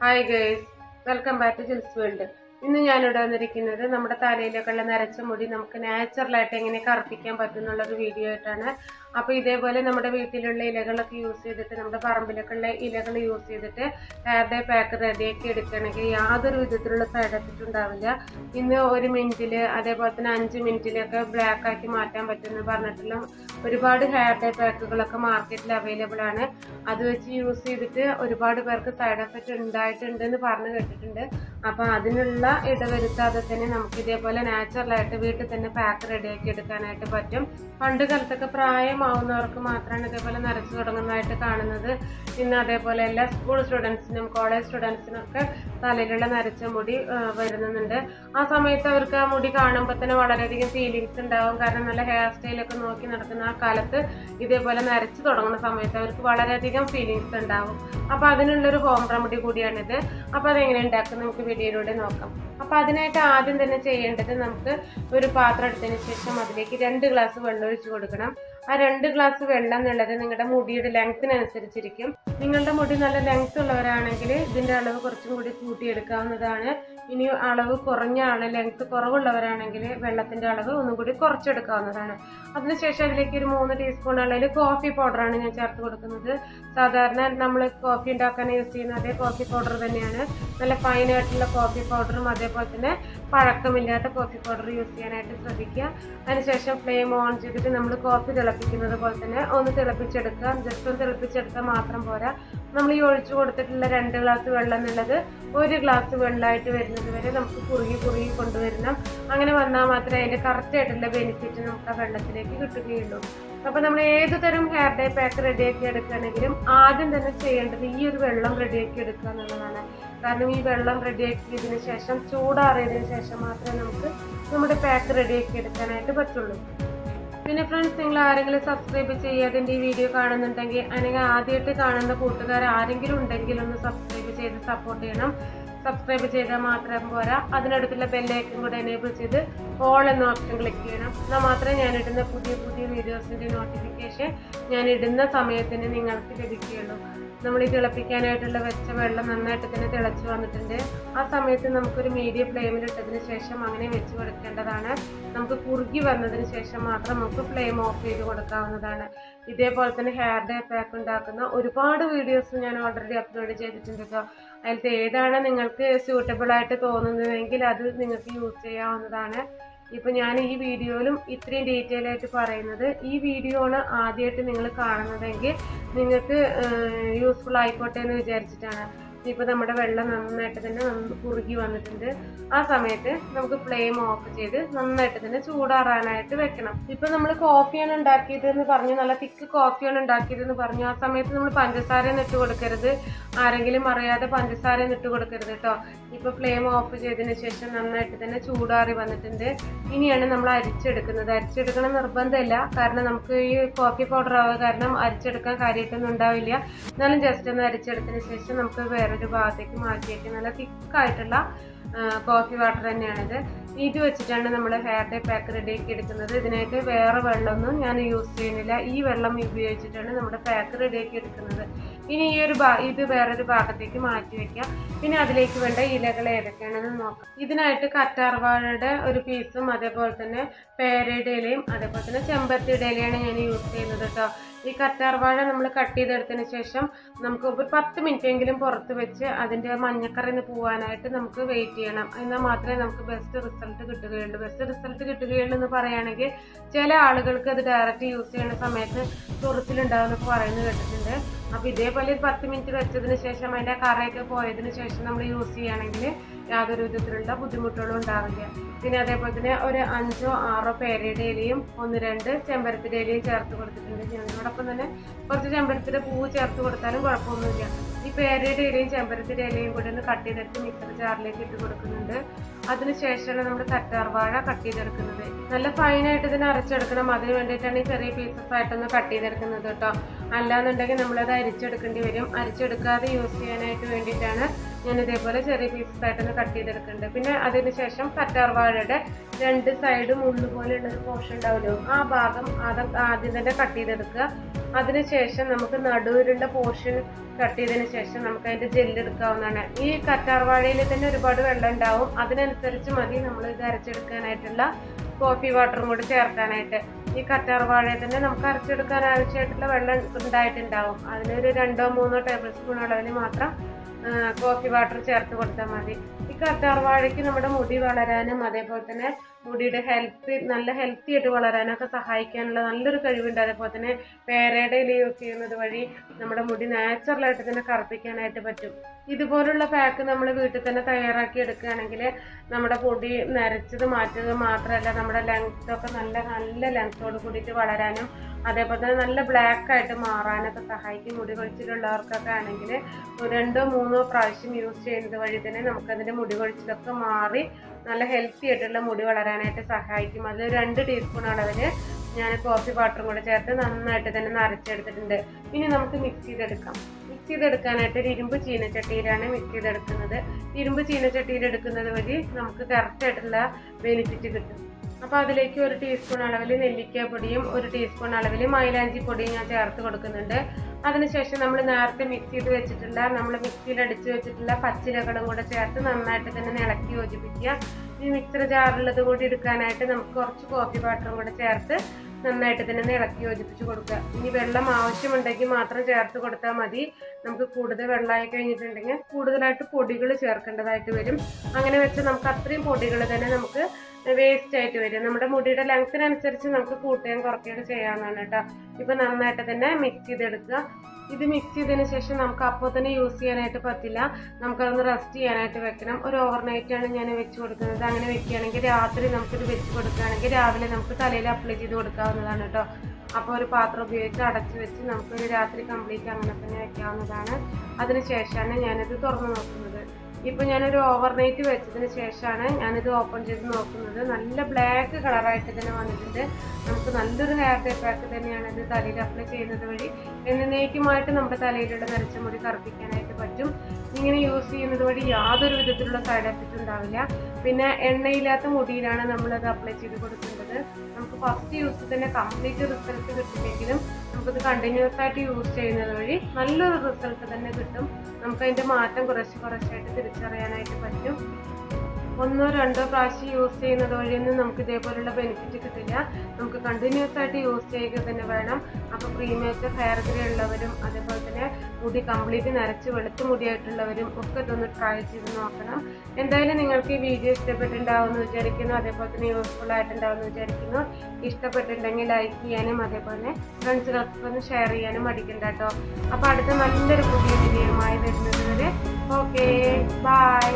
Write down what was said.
Hi guys welcome back to Jils world ഇന്ന് ഞാനിവിടെ വന്നിരിക്കുന്നത് നമ്മുടെ തലയിലേക്കുള്ള നരച്ച മുടി നമുക്ക് നാച്ചുറലായിട്ട് എങ്ങനെ കറുപ്പിക്കാൻ പറ്റും എന്നുള്ളൊരു വീഡിയോ ആയിട്ടാണ്. അപ്പോൾ ഇതേപോലെ നമ്മുടെ വീട്ടിലുള്ള ഇലകളൊക്കെ യൂസ് ചെയ്തിട്ട് നമ്മുടെ പറമ്പിലൊക്കെ ഉള്ള ഇലകൾ യൂസ് ചെയ്തിട്ട് ഹെയർ ഡേ പാക്ക് റെഡിയാക്കി എടുക്കുകയാണെങ്കിൽ യാതൊരു വിധത്തിലുള്ള സൈഡ് എഫക്റ്റ് ഉണ്ടാവില്ല. ഇന്ന് ഒരു മിനിറ്റിൽ അതേപോലെ തന്നെ അഞ്ച് മിനിറ്റിലൊക്കെ ബ്ലാക്ക് ആക്കി മാറ്റാൻ പറ്റുമെന്ന് പറഞ്ഞിട്ടുള്ള ഒരുപാട് ഹെയർ ഡേ പാക്കുകളൊക്കെ മാർക്കറ്റിൽ അവൈലബിൾ ആണ്. അത് വെച്ച് യൂസ് ചെയ്തിട്ട് ഒരുപാട് പേർക്ക് സൈഡ് എഫക്റ്റ് ഉണ്ടായിട്ടുണ്ട് എന്ന് പറഞ്ഞു കേട്ടിട്ടുണ്ട്. അപ്പോൾ അതിനുള്ള ഇടവരുത്താതെ തന്നെ നമുക്ക് ഇതേപോലെ നാച്ചുറലായിട്ട് വീട്ടിൽ തന്നെ പാക്ക് റെഡിയാക്കി എടുക്കാനായിട്ട് പറ്റും. പണ്ട് കാലത്തൊക്കെ പ്രായമാവുന്നവർക്ക് മാത്രമാണ് ഇതേപോലെ നരച്ചു തുടങ്ങുന്നതായിട്ട് കാണുന്നത്. ഇന്ന് അതേപോലെ എല്ലാ സ്കൂൾ സ്റ്റുഡൻസിനും കോളേജ് സ്റ്റുഡൻസിനും ഒക്കെ തലയിലുള്ള നരച്ച മുടി വരുന്നുണ്ട്. ആ സമയത്ത് അവർക്ക് ആ മുടി കാണുമ്പോൾ തന്നെ വളരെയധികം ഫീലിങ്സ് ഉണ്ടാവും. കാരണം നല്ല ഹെയർ സ്റ്റൈലൊക്കെ നോക്കി നടക്കുന്ന ആ കാലത്ത് ഇതേപോലെ നരച്ചു തുടങ്ങുന്ന സമയത്ത് അവർക്ക് വളരെയധികം ഫീലിങ്സ് ഉണ്ടാവും. അപ്പോൾ അതിനുള്ളൊരു ഹോം റെമഡി കൂടിയാണിത്. അപ്പോൾ അതെങ്ങനെ ഉണ്ടാക്കും നമുക്ക് വീഡിയോയിലൂടെ നോക്കാം. അപ്പോൾ അതിനായിട്ട് ആദ്യം തന്നെ ചെയ്യേണ്ടത് നമുക്ക് ഒരു പാത്രം എടുത്തതിന് ശേഷം അതിലേക്ക് രണ്ട് ഗ്ലാസ് വെള്ളം ഒഴിച്ച് കൊടുക്കണം. ആ രണ്ട് ഗ്ലാസ് വെള്ളം എന്നുള്ളത് നിങ്ങളുടെ മുടിയുടെ ലെങ്ത്തിനനുസരിച്ചിരിക്കും നിങ്ങളുടെ മുടി നല്ല ലെങ്ത് ഉള്ളവരാണെങ്കിൽ ഇതിന്റെ അളവ് കുറച്ചും കൂടി കൂട്ടിയെടുക്കാവുന്നതാണ്. ഇനി അളവ് കുറഞ്ഞ ആൾ ലെങ്ത് കുറവുള്ളവരാണെങ്കിൽ വെള്ളത്തിന്റെ അളവ് ഒന്നും കൂടി കുറച്ചെടുക്കാവുന്നതാണ്. അതിനുശേഷം അതിലേക്ക് ഒരു മൂന്ന് ടീസ്പൂൺ അളവിൽ കോഫി പൗഡറാണ് ഞാൻ ചേർത്ത് കൊടുക്കുന്നത്. സാധാരണ നമ്മൾ കോഫി ഉണ്ടാക്കാൻ യൂസ് ചെയ്യുന്ന അതേ കോഫി പൗഡർ തന്നെയാണ്. നല്ല ഫൈനായിട്ടുള്ള കോഫി പൗഡറും അതേപോലെ തന്നെ പഴക്കമില്ലാത്ത കോഫി പൗഡർ യൂസ് ചെയ്യാനായിട്ട് ശ്രദ്ധിക്കുക. അതിനുശേഷം ഫ്ലെയിം ഓൺ ചെയ്തിട്ട് നമ്മൾ കോഫി തിളപ്പിക്കുന്നത് പോലെ തന്നെ ഒന്ന് തിളപ്പിച്ചെടുക്കുക. ജസ്റ്റ് ഒന്ന് തിളപ്പിച്ചെടുത്താൽ മാത്രം പോരാ. നമ്മൾ ഈ ഒഴിച്ചു കൊടുത്തിട്ടുള്ള രണ്ട് ഗ്ലാസ് വെള്ളം എന്നുള്ളത് ഒരു ഗ്ലാസ് വെള്ളമായിട്ട് വരുന്നത് വരെ നമുക്ക് കുറുകി കുറുകി കൊണ്ടുവരണം. അങ്ങനെ വന്നാൽ മാത്രമേ അതിന്റെ കറക്റ്റായിട്ടുള്ള ബെനിഫിറ്റ് നമുക്ക് ആ വെള്ളത്തിലേക്ക് കിട്ടുകയുള്ളൂ. അപ്പോൾ നമ്മൾ ഏത് തരം ഹെയർ ഡേ പാക്ക് റെഡിയാക്കി എടുക്കുകയാണെങ്കിലും ആദ്യം തന്നെ ചെയ്യേണ്ടത് ഈ ഒരു വെള്ളം റെഡിയാക്കി എടുക്കുക എന്നുള്ളതാണ്. കാരണം ഈ വെള്ളം റെഡിയാക്കിയതിന് ശേഷം ചൂടാറിയതിന് ശേഷം മാത്രമേ നമുക്ക് നമ്മുടെ പാക്ക് റെഡിയാക്കി എടുക്കാനായിട്ട് പറ്റുള്ളൂ. പിന്നെ ഫ്രണ്ട്സ് നിങ്ങൾ ആരെങ്കിലും സബ്സ്ക്രൈബ് ചെയ്യാതെ ഈ വീഡിയോ കാണുന്നുണ്ടെങ്കിൽ അല്ലെങ്കിൽ ആദ്യമായിട്ട് കാണുന്ന കൂട്ടുകാർ ആരെങ്കിലും ഉണ്ടെങ്കിൽ ഒന്ന് സബ്സ്ക്രൈബ് ചെയ്ത് സപ്പോർട്ട് ചെയ്യണം. സബ്സ്ക്രൈബ് ചെയ്താൽ മാത്രം പോരാ. അതിനടുത്തുള്ള ബെല്ലൈക്കൻ കൂടെ എനേബിൾ ചെയ്ത് ഓൾ എന്ന ഓപ്ഷൻ ക്ലിക്ക് ചെയ്യണം. എന്നാൽ മാത്രമേ ഞാൻ ഇടുന്ന പുതിയ പുതിയ വീഡിയോസിന്റെ നോട്ടിഫിക്കേഷൻ ഞാൻ ഇടുന്ന സമയത്തിന് നിങ്ങൾക്ക് ലഭിക്കുകയുള്ളൂ. നമ്മൾ ഈ തിളപ്പിക്കാനായിട്ടുള്ള വെച്ച വെള്ളം നന്നായിട്ട് തന്നെ തിളച്ച് വന്നിട്ടുണ്ട്. ആ സമയത്ത് നമുക്കൊരു മീഡിയം ഫ്ലെയിമിൽ ഇട്ടതിന് ശേഷം അങ്ങനെ വെച്ച് കൊടുക്കേണ്ടതാണ്. നമുക്ക് കുറുകി വന്നതിന് ശേഷം മാത്രം നമുക്ക് ഫ്ലെയിം ഓഫ് ചെയ്ത് കൊടുക്കാവുന്നതാണ്. ഇതേപോലെ തന്നെ ഹെയർ ഡേ പാക്ക് ഉണ്ടാക്കുന്ന ഒരുപാട് വീഡിയോസ് ഞാൻ ഓൾറെഡി അപ്ലോഡ് ചെയ്തിട്ടുണ്ട് കേട്ടോ അതിലത്തെ ഏതാണ് നിങ്ങൾക്ക് സ്യൂട്ടബിൾ ആയിട്ട് തോന്നുന്നതെങ്കിൽ അത് നിങ്ങൾക്ക് യൂസ് ചെയ്യാവുന്നതാണ്. ഇപ്പം ഞാൻ ഈ വീഡിയോയിലും ഇത്രയും ഡീറ്റെയിൽ ആയിട്ട് പറയുന്നത് ഈ വീഡിയോ ആണ് ആദ്യമായിട്ട് നിങ്ങൾ കാണുന്നതെങ്കിൽ നിങ്ങൾക്ക് യൂസ്ഫുൾ ആയിക്കോട്ടെ എന്ന് വിചാരിച്ചിട്ടാണ്. ഇപ്പോൾ നമ്മുടെ വെള്ളം നന്നായിട്ട് തന്നെ കുറുകി വന്നിട്ടുണ്ട്. ആ സമയത്ത് നമുക്ക് ഫ്ലെയിം ഓഫ് ചെയ്ത് നന്നായിട്ട് തന്നെ ചൂടാറാനായിട്ട് വെക്കണം. ഇപ്പോൾ നമ്മൾ കോഫിയാണ് ഉണ്ടാക്കിയത് എന്ന് പറഞ്ഞു നല്ല തിക്ക് കോഫിയാണ് ഉണ്ടാക്കിയത് എന്ന് പറഞ്ഞു. ആ സമയത്ത് നമ്മൾ പഞ്ചസാര ഇട്ട് കൊടുക്കരുത്. ആരെങ്കിലും അറിയാതെ പഞ്ചസാര ഇട്ട് കൊടുക്കരുത് കേട്ടോ ഇപ്പോൾ ഫ്ലെയിം ഓഫ് ചെയ്തതിന് ശേഷം നന്നായിട്ട് തന്നെ ചൂടാറി വന്നിട്ടുണ്ട്. ഇനിയാണ് നമ്മൾ അരിച്ചെടുക്കുന്നത്. അരിച്ചെടുക്കണം നിർബന്ധമില്ല. കാരണം നമുക്ക് ഈ കോഫി പൗഡർ ആവുക കാരണം അരിച്ചെടുക്കാൻ കാര്യമായിട്ടൊന്നും ഉണ്ടാവില്ല. എന്നാലും ജസ്റ്റ് ഒന്ന് അരിച്ചെടുത്തതിന് ശേഷം നമുക്ക് വേറൊരു ഭാഗത്തേക്ക് മാറ്റിയേക്ക് നല്ല തിക്കായിട്ടുള്ള കോഫി വാട്ടർ തന്നെയാണിത്. ഇത് വെച്ചിട്ടാണ് നമ്മൾ ഹെയർ ഡേ പാക്ക് റെഡിയാക്കി എടുക്കുന്നത്. ഇതിനായിട്ട് വേറെ വെള്ളമൊന്നും ഞാൻ യൂസ് ചെയ്യുന്നില്ല. ഈ വെള്ളം ഉപയോഗിച്ചിട്ടാണ് നമ്മുടെ പാക്ക് റെഡിയാക്കി എടുക്കുന്നത്. ഇനി ഈ ഒരു ഇത് വേറൊരു ഭാഗത്തേക്ക് മാറ്റി വെക്കാം. പിന്നെ അതിലേക്ക് വേണ്ട ഇലകൾ ഏതൊക്കെയാണെന്ന് നോക്കാം. ഇതിനായിട്ട് കറ്റാർവാഴയുടെ ഒരു പീസും അതേപോലെ തന്നെ പേരയുടെ ഇലയും അതേപോലെ തന്നെ ചെമ്പത്തിയുടെ ഇലയാണ് ഞാൻ യൂസ് ചെയ്യുന്നത് കേട്ടോ ഈ കറ്റാർവാഴ നമ്മൾ കട്ട് ചെയ്തെടുത്തതിന് ശേഷം നമുക്ക് ഒരു പത്ത് മിനിറ്റ് എങ്കിലും പുറത്ത് വെച്ച് അതിന്റെ മഞ്ഞക്കറിന്ന് പോകാനായിട്ട് നമുക്ക് വെയിറ്റ് ചെയ്യണം. എന്നാൽ മാത്രമേ നമുക്ക് ബെസ്റ്റ് റിസൾട്ട് കിട്ടുകയുള്ളൂ. ബെസ്റ്റ് റിസൾട്ട് കിട്ടുകയുള്ളൂ എന്ന് പറയുകയാണെങ്കിൽ ചില ആളുകൾക്ക് അത് ഡയറക്റ്റ് യൂസ് ചെയ്യുന്ന സമയത്ത് തുറച്ചിലുണ്ടാവുമെന്നൊക്കെ പറയുന്നത് കേട്ടിട്ടുണ്ട്. അപ്പോൾ ഇതേപോലെ ഒരു പത്ത് മിനിറ്റ് വെച്ചതിന് ശേഷം അതിന്റെ കറയൊക്കെ പോയതിന് ശേഷം നമ്മൾ യൂസ് ചെയ്യുകയാണെങ്കിൽ യാതൊരു വിധത്തിലുള്ള ബുദ്ധിമുട്ടുകളും ഉണ്ടാവില്ല. പിന്നെ അതേപോലെ തന്നെ ഒരു അഞ്ചോ ആറോ പേരയുടെ ഇലയും ഒന്ന് രണ്ട് ചെമ്പരത്തിന്റെ ഇലയും ചേർത്ത് കൊടുത്തിട്ടുണ്ട്. ഞങ്ങളോടൊപ്പം തന്നെ കുറച്ച് ചെമ്പരത്തിന്റെ പൂവ് ചേർത്ത് കൊടുത്താലും കുഴപ്പമൊന്നുമില്ല. ഈ പേരയുടെ ഇലയും ചെമ്പരത്തിന്റെ ഇലയും കൂടി ഒന്ന് കട്ട് ചെയ്തെടുത്ത് മിക്സർ ജാറിലേക്ക് ഇട്ട് കൊടുക്കുന്നുണ്ട്. അതിനുശേഷമാണ് നമ്മൾ കറ്റാർവാഴ കട്ട് ചെയ്തെടുക്കുന്നത്. നല്ല ഫൈനായിട്ട് ഇതിനെ അരച്ചെടുക്കണം. അതിന് വേണ്ടിയിട്ടാണ് ഈ ചെറിയ പീസസ് ആയിട്ടൊന്ന് കട്ട് ചെയ്തെടുക്കുന്നത് കേട്ടോ. അല്ലാന്നുണ്ടെങ്കിൽ നമ്മളത് അരിച്ചെടുക്കേണ്ടി വരും. അരിച്ചെടുക്കാതെ യൂസ് ചെയ്യാനായിട്ട് വേണ്ടിയിട്ടാണ് ഞാൻ ഇതേപോലെ ചെറിയ പീസസ് ആയിട്ടൊന്ന് കട്ട് ചെയ്തെടുക്കുന്നുണ്ട്. പിന്നെ അതിന് ശേഷം കറ്റാർവാഴയുടെ രണ്ട് സൈഡും പോലെ ഒരു പോർഷൻ ഉണ്ടാവുമല്ലോ. ആ ഭാഗം അത് ആദ്യം തന്നെ കട്ട് ചെയ്തെടുക്കുക. അതിനുശേഷം നമുക്ക് നടുവിലുള്ള പോർഷൻ കട്ട് ചെയ്തതിന് ശേഷം നമുക്ക് അതിന്റെ ജെല്ലെടുക്കാവുന്നതാണ് ഈ കറ്റാർവാഴയിൽ തന്നെ ഒരുപാട് വെള്ളം ഉണ്ടാവും. അതിനനുസരിച്ച് മതി നമ്മൾ ഇത് അരച്ചെടുക്കാനായിട്ടുള്ള കോഫി വാട്ടറും കൂടി ചേർക്കാനായിട്ട്. ഈ കറ്റാർവാഴയെ തന്നെ നമുക്ക് അരച്ചെടുക്കാൻ ആവശ്യമായിട്ടുള്ള വെള്ളം ഉണ്ടായിട്ടുണ്ടാവും. അതിനൊരു രണ്ടോ മൂന്നോ ടേബിൾ സ്പൂൺ അളവിൽ മാത്രം കോഫി വാട്ടർ ചേർത്ത് കൊടുത്താൽ മതി. ഈ കറ്റാർവാഴയ്ക്ക് നമ്മുടെ മുടി വളരാനും അതേപോലെ തന്നെ മുടിയുടെ ഹെൽത്ത് നല്ല ഹെൽത്തി ആയിട്ട് വളരാനൊക്കെ സഹായിക്കാനുള്ള നല്ലൊരു കഴിവുണ്ട്. അതേപോലെ തന്നെ പേരയുടെ ഇല യൂസ് ചെയ്യുന്നത് വഴി നമ്മുടെ മുടി നാച്ചുറലായിട്ട് തന്നെ കറുപ്പിക്കാനായിട്ട് പറ്റും. ഇതുപോലുള്ള പാക്ക് നമ്മൾ വീട്ടിൽ തന്നെ തയ്യാറാക്കി എടുക്കുകയാണെങ്കിൽ നമ്മുടെ പൊടി നരച്ചത് മാറ്റുക മാത്രമല്ല നമ്മുടെ ലെങ്ത്തൊക്കെ നല്ല നല്ല ലെങ്ത്തോട് കൂടിയിട്ട് വളരാനും അതേപോലെ തന്നെ നല്ല ബ്ലാക്ക് ആയിട്ട് മാറാനൊക്കെ സഹായിക്കും മുടി കൊഴിച്ചിലുള്ളവർക്കൊക്കെ ആണെങ്കിൽ രണ്ടോ മൂന്നോ പ്രാവശ്യം യൂസ് ചെയ്യുന്നത് വഴി തന്നെ നമുക്കതിന്റെ മുടി കൊഴിച്ചിലൊക്കെ മാറി നല്ല ഹെൽത്തി ആയിട്ടുള്ള മുടി വളരാനായിട്ട് സഹായിക്കും. അതിൽ രണ്ട് ടീസ്പൂൺ അളവിൽ ഞാൻ കോഫി വാട്ടറും കൂടെ ചേർത്ത് നന്നായിട്ട് തന്നെ നരച്ചെടുത്തിട്ടുണ്ട്. ഇനി നമുക്ക് മിക്സ് ചെയ്തെടുക്കാം. മിക്സ് ചെയ്തെടുക്കാനായിട്ട് ഒരു ഇരുമ്പ് ചീനച്ചട്ടിയിലാണ് മിക്സ് ചെയ്തെടുക്കുന്നത്. ഇരുമ്പ് ചീനച്ചട്ടിയിൽ എടുക്കുന്നത് വഴി നമുക്ക് കറക്റ്റായിട്ടുള്ള ബെനിഫിറ്റ് കിട്ടും. അപ്പോൾ അതിലേക്ക് ഒരു ടീസ്പൂൺ അളവിൽ നെല്ലിക്ക പൊടിയും ഒരു ടീസ്പൂൺ അളവിൽ മൈലാഞ്ചി പൊടിയും ഞാൻ ചേർത്ത് കൊടുക്കുന്നുണ്ട്. അതിനുശേഷം നമ്മൾ നേരത്തെ മിക്സ് ചെയ്ത് വെച്ചിട്ടുള്ള നമ്മൾ മിക്സിയിൽ അടിച്ച് വെച്ചിട്ടുള്ള പച്ചിലകളും കൂടെ ചേർത്ത് നന്നായിട്ട് തന്നെ ഇളക്കി യോജിപ്പിക്കുക. ഈ മിക്സർ ജാറിലുള്ളത് കൂടി എടുക്കാനായിട്ട് നമുക്ക് കുറച്ച് കോഫി വാട്ടറും കൂടെ ചേർത്ത് നന്നായിട്ട് തന്നെ ഇളക്കി യോജിപ്പിച്ച് കൊടുക്കുക. ഇനി വെള്ളം ആവശ്യമുണ്ടെങ്കിൽ മാത്രം ചേർത്ത് കൊടുത്താൽ മതി. നമുക്ക് കൂടുതൽ വെള്ളമായി കഴിഞ്ഞിട്ടുണ്ടെങ്കിൽ കൂടുതലായിട്ട് പൊടികൾ ചേർക്കേണ്ടതായിട്ട് വരും. അങ്ങനെ വെച്ച് നമുക്ക് അത്രയും പൊടികൾ തന്നെ നമുക്ക് വേസ്റ്റ് ആയിട്ട് വരും നമ്മുടെ മുടിയുടെ ലെങ്ത്തിനനുസരിച്ച് നമുക്ക് കൂട്ടുകയും കുറയ്ക്കുകയും ചെയ്യാവുന്നതാണ് കേട്ടോ. ഇപ്പൊ നന്നായിട്ട് തന്നെ മിക്സ് ചെയ്തെടുക്കുക. ഇത് മിക്സ് ചെയ്തതിന് ശേഷം നമുക്ക് അപ്പോൾ തന്നെ യൂസ് ചെയ്യാനായിട്ട് പറ്റില്ല. നമുക്കതൊന്ന് റെസ്റ്റ് ചെയ്യാനായിട്ട് വെക്കണം. ഒരു ഓവർനൈറ്റ് ആണ് ഞാൻ വെച്ച് കൊടുക്കുന്നത്. അങ്ങനെ വെക്കുകയാണെങ്കിൽ രാത്രി നമുക്കിത് വെച്ച് കൊടുക്കുകയാണെങ്കിൽ രാവിലെ നമുക്ക് തലയിൽ അപ്ലൈ ചെയ്ത് കൊടുക്കാവുന്നതാണ് കേട്ടോ. അപ്പോൾ ഒരു പാത്രം ഉപയോഗിച്ച് അടച്ച് വെച്ച് നമുക്കൊരു രാത്രി കംപ്ലീറ്റ് അങ്ങനെ തന്നെ വെക്കാവുന്നതാണ്. അതിന് ശേഷമാണ് ഞാനിത് തുറന്നു നോക്കുന്നത്. ഇപ്പൊ ഞാനൊരു ഓവർനൈറ്റ് വെച്ചതിന് ശേഷമാണ് ഞാനിത് ഓപ്പൺ ചെയ്ത് നോക്കുന്നത്. നല്ല ബ്ലാക്ക് കളറായിട്ട് തന്നെ വന്നിട്ടുണ്ട്. നമുക്ക് നല്ലൊരു ഹെയർ ഡേ പാക്ക് തന്നെയാണ് ഇത് തലയിൽ അപ്ലൈ ചെയ്യുന്നത് വഴി. എന്നേക്കുമായിട്ട് നമ്മുടെ തലയിലുള്ള നരച്ച മുടി കറുപ്പിക്കാനായിട്ട് പറ്റും. ഇങ്ങനെ യൂസ് ചെയ്യുന്നത് വഴി യാതൊരു വിധത്തിലുള്ള സൈഡ് എഫക്റ്റ് ഉണ്ടാവില്ല. പിന്നെ എണ്ണയില്ലാത്ത മുടിയിലാണ് നമ്മളത് അപ്ലൈ ചെയ്ത് കൊടുക്കേണ്ടത് നമുക്ക് ഫസ്റ്റ് യൂസ് തന്നെ കംപ്ലീറ്റ് റിസൾട്ട് കിട്ടില്ലെങ്കിലും നമുക്കത് കണ്ടിന്യൂസ് ആയിട്ട് യൂസ് ചെയ്യുന്നത് വഴി നല്ലൊരു റിസൾട്ട് തന്നെ കിട്ടും. നമുക്ക് അതിന്റെ മാറ്റം കുറച്ച് കുറച്ചായിട്ട് തിരിച്ചറിയാനായിട്ട് പറ്റും. ഒന്നോ രണ്ടോ പ്രാവശ്യം യൂസ് ചെയ്യുന്നത് വഴിയൊന്നും നമുക്ക് ഇതേപോലുള്ള ബെനിഫിറ്റ് കിട്ടില്ല. നമുക്ക് കണ്ടിന്യൂസ് ആയിട്ട് യൂസ് ചെയ്യുക തന്നെ വേണം. അപ്പോൾ പ്രീമേച്ചർ ഹെയർ ഗ്രേ ഉള്ളവരും അതേപോലെ തന്നെ മുടി കംപ്ലീറ്റ് നരച്ച് വെളുത്ത മുടിയായിട്ടുള്ളവരും ഒക്കെ ഇതൊന്ന് ട്രൈ ചെയ്ത് നോക്കണം. എന്തായാലും നിങ്ങൾക്ക് ഈ വീഡിയോ ഇഷ്ടപ്പെട്ടിട്ടുണ്ടാവുമെന്ന് വിചാരിക്കുന്നു. അതേപോലെ തന്നെ യൂസ്ഫുൾ ആയിട്ടുണ്ടാവുമെന്ന് വിചാരിക്കുന്നു. ഇഷ്ടപ്പെട്ടിട്ടുണ്ടെങ്കിൽ ലൈക്ക് ചെയ്യാനും അതേപോലെ ഫ്രണ്ട്സുകൾക്കൊന്ന് ഷെയർ ചെയ്യാനും മടിക്കണ്ട കേട്ടോ അപ്പോൾ അടുത്ത നല്ലൊരു പുതിയ വീഡിയോയുമായി വരുന്നത് വരെ. Okay bye